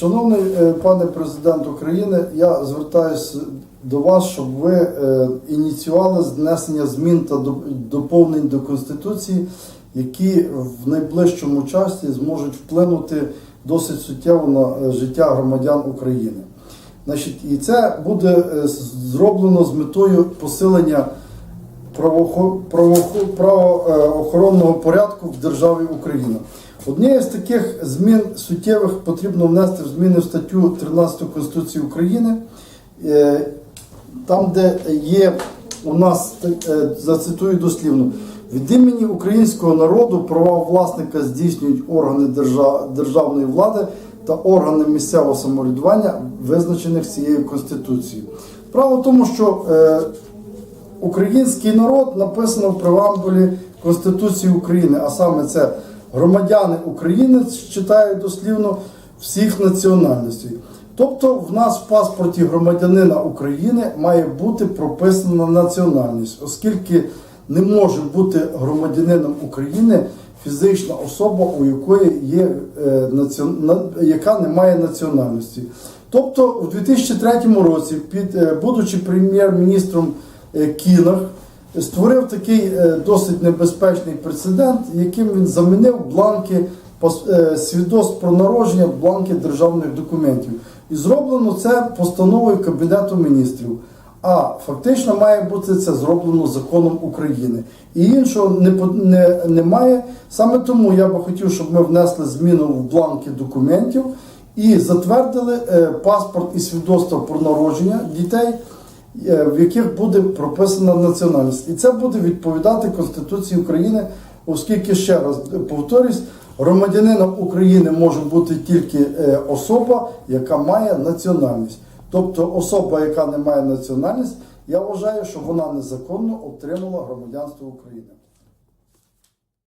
Шановний е, пане президент України, я звертаюся до вас, щоб ви е, ініціювали внесення змін та доп- доповнень до Конституції, які в найближчому часі зможуть вплинути досить суттєво на е, життя громадян України. І це буде зроблено з метою посилення правоохоронного порядку в державі Україна. Однією з таких змін суттєвих потрібно внести в зміни в статтю 13 Конституції України, е, там, де є у нас, е, зацитую дослівно, від імені українського народу права власника здійснюють органи державної влади та органи місцевого самоврядування, визначених цією Конституцією. Право в тому, що е, Український народ написано в преамбулі Конституції України, а саме це громадяни України читаю дослівно всіх національностей. Тобто в нас в паспорті громадянина України має бути прописана національність, оскільки не може бути громадянином України фізична особа, у якої є е, яка не має національності. Тобто у 2003 році, під, е, будучи прем'єр-міністром Кінах, створив такий е, досить небезпечний прецедент, яким він замінив бланки е, свідоцтв про народження, бланки державних документів. І зроблено це постановою Кабінету міністрів. А фактично має бути це зроблено законом України. І іншого не, не, немає. Саме тому я би хотів, щоб ми внесли зміну в бланки документів і затвердили е, паспорт і свідоцтво про народження дітей, е, в яких буде прописана національність. І це буде відповідати Конституції України, оскільки ще раз повторюсь, громадянином України може бути тільки е, особа, яка має національність. Тобто особа, яка не має національність, я вважаю, що вона незаконно отримала громадянство України.